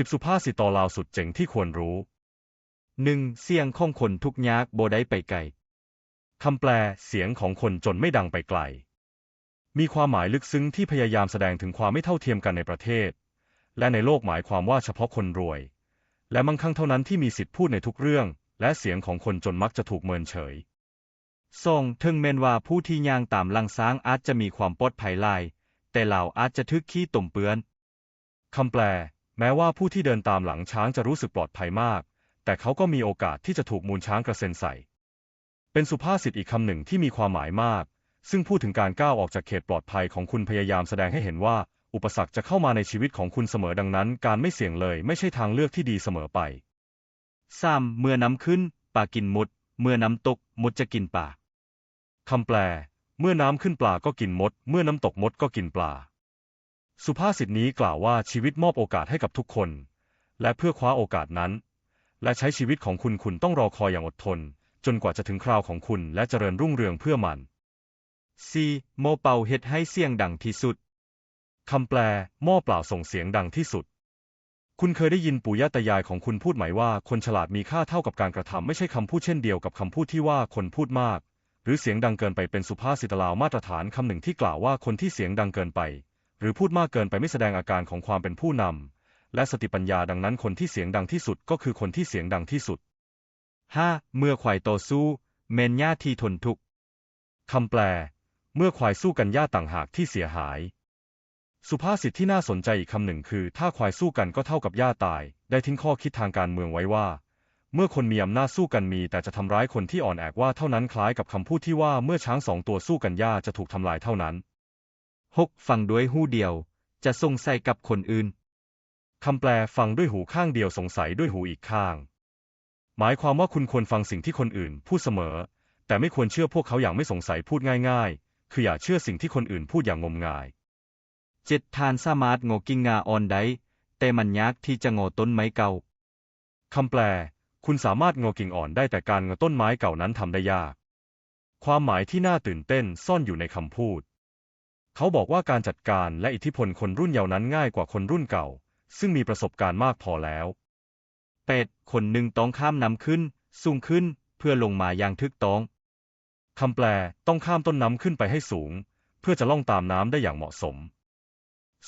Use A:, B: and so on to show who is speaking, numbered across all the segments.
A: สิบสุภาษิตต่อลาวสุดเจ๋งที่ควรรู้
B: หนึ่งเสียงของคนทุกยากโบได้ไปไกล
A: คำแปลเสียงของคนจนไม่ดังไปไกล มีความหมายลึกซึ้งที่พยายามแสดงถึงความไม่เท่าเทียมกันในประเทศ และในโลกหมายความว่าเฉพาะคนรวย และมั่งคั่งเท่านั้นที่มีสิทธิพูดในทุกเรื่อง และเสียงของคนจนมักจะถูกเมินเฉย
B: สองถึงแม้นว่าผู้ที่ย่างตามลังช้างอาจจะมีความปลอดภัยลาย แต่เหล่าอาจจะทึกขี้ต่มเปื้อน
A: คำแปล แม้ว่าผู้ที่เดินตามหลังช้างจะรู้สึกปลอดภัยมาก แต่เขาก็มีโอกาสที่จะถูกมูลช้างกระเซ็นใส่ เป็นสุภาษิตอีกคำหนึ่งที่มีความหมายมาก ซึ่งพูดถึงการก้าวออกจากเขตปลอดภัยของคุณพยายามแสดงให้เห็นว่า อุปสรรคจะเข้ามาในชีวิตของคุณเสมอดังนั้น การไม่เสี่ยงเลยไม่ใช่ทางเลือกที่ดีเสมอไป
B: 3. เมื่อน้ำขึ้นปลากินมด เมื่อน้ำตกมดจะกินปลา
A: คำแปล เมื่อน้ำขึ้นปลาก็กินมด เมื่อน้ำตกมดก็กินปลา สุภาษิตนี้กล่าวว่าชีวิตมอบโอกาสให้กับทุกคน และเพื่อคว้าโอกาสนั้น และใช้ชีวิตของคุณคุณต้องรอคอยอย่างอดทน จนกว่าจะถึงคราวของคุณและเจริญรุ่งเรืองเพื่อมัน
B: 4. โมเป่าเฮ็ดให้เสียงดังที่สุด
A: คำแปล หม้อเปล่าส่งเสียงดังที่สุด คุณเคยได้ยินปู่ย่าตายายของคุณพูดไหมว่า คนฉลาดมีค่าเท่ากับการกระทำไม่ใช่คำพูดเช่นเดียวกับคำพูดที่ว่าคนพูดมาก หรือเสียงดังเกินไปเป็นสุภาษิตลาวมาตรฐานคำหนึ่งที่กล่าวว่าคนที่เสียงดังเกินไป หรือพูดมากเกินไปไม่แสดงอาการของความเป็นผู้นำและสติปัญญาดังนั้นคนที่เสียงดังที่สุดก็คือคนที่เสียงดังที่สุด
B: 5. เมื่อควายต่อสู้ เมนญาที่ทนทุกข์
A: คำแปล เมื่อควายสู้กันย่าต่างหากที่เสียหาย สุภาษิตที่น่าสนใจอีกคำหนึ่งคือ ถ้าควายสู้กันก็เท่ากับย่าตาย ได้ทิ้งข้อคิดทางการเมืองไว้ว่า เมื่อคนมีอำนาจสู้กันมี แต่จะทำร้ายคนที่อ่อนแอว่าเท่านั้นคล้ายกับคำพูดที่ว่าเมื่อช้างสองตัวสู้กันย่าจะถูกทำลายเท่านั้น
B: 6. ฟังด้วยหูเดียว จะส่งใส่กับคนอื่น
A: คำแปลฟังด้วยหูข้างเดียวสงสัยด้วยหูอีกข้าง หมายความว่าคุณควรฟังสิ่งที่คนอื่นพูดเสมอ แต่ไม่ควรเชื่อพวกเขาอย่างไม่สงสัยพูดง่ายๆ คืออย่าเชื่อสิ่งที่คนอื่นพูดอย่างงมงาย
B: 7. ทานสามารถงอกิ่งงาออนได้แต่มันยากที่จะงอต้นไม้เก่า
A: คำแปล คุณสามารถงอกิ่งอ่อนได้แต่การงอต้นไม้เก่านั้นทำได้ยาก ความหมายที่น่าตื่นเต้นซ่อนอยู่ในคำพูด เขาบอกว่าการจัดการและอิทธิพลคนรุ่นเยาว์นั้นง่ายกว่าคนรุ่นเก่า ซึ่งมีประสบการณ์มากพอแล้ว
B: 8. คนหนึ่งต้องข้ามน้ำขึ้น สูงขึ้น เพื่อลงมาอย่างทึกต้อง
A: คำแปลต้องข้ามต้นน้ำขึ้นไปให้สูง เพื่อจะล่องตามน้ำได้อย่างเหมาะสม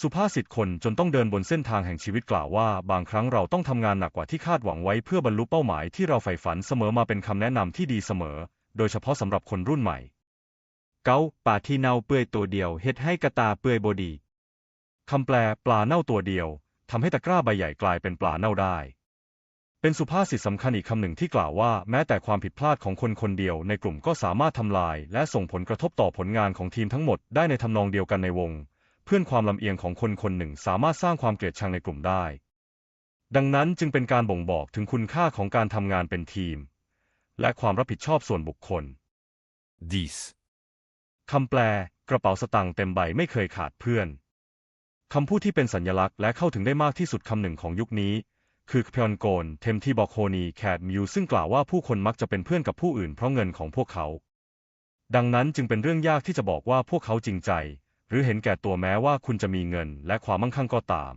A: สุภาษิตคนจนต้องเดินบนเส้นทางแห่งชีวิตกล่าวว่า บางครั้งเราต้องทำงานหนักกว่าที่คาดหวังไว้เพื่อบรรลุเป้าหมายที่เราใฝ่ฝันเสมอมาเป็นคำแนะนำที่ดีเสมอ โดยเฉพาะสำหรับคนรุ่นใหม่
B: เกาป่าที่เน่าเปื่อยตัวเดียวเฮ็ดให้กระตาเปื่อยบดี
A: คำแปลปลาเน่าตัวเดียวทำให้ตะกร้าใบใหญ่กลายเป็นปลาเน่าได้ เป็นสุภาษิตสำคัญอีกคำหนึ่งที่กล่าวว่า แม้แต่ความผิดพลาดของคนคนเดียวในกลุ่มก็สามารถทำลาย และส่งผลกระทบต่อผลงานของทีมทั้งหมดได้ในทำนองเดียวกันในวง เพื่อนความลำเอียงของคนคนหนึ่งสามารถสร้างความเกลียดชังในกลุ่มได้ ดังนั้นจึงเป็นการบ่งบอกถึงคุณค่าของการทำงานเป็นทีม และความรับผิดชอบส่วนบุคคล 10. คำแปล กระเป๋าสตางค์เต็มใบไม่เคยขาดเพื่อน คำพูดที่เป็นสัญลักษณ์และเข้าถึงได้มากที่สุดคำหนึ่งของยุคนี้ คือพยอนโกนเทมที่บอกโฮนีแคดมิวซึ่งกล่าวว่าผู้คนมักจะเป็นเพื่อนกับผู้อื่นเพราะเงินของพวกเขา ดังนั้นจึงเป็นเรื่องยากที่จะบอกว่าพวกเขาจริงใจ หรือเห็นแก่ตัวแม้ว่าคุณจะมีเงินและความมั่งคั่งก็ตาม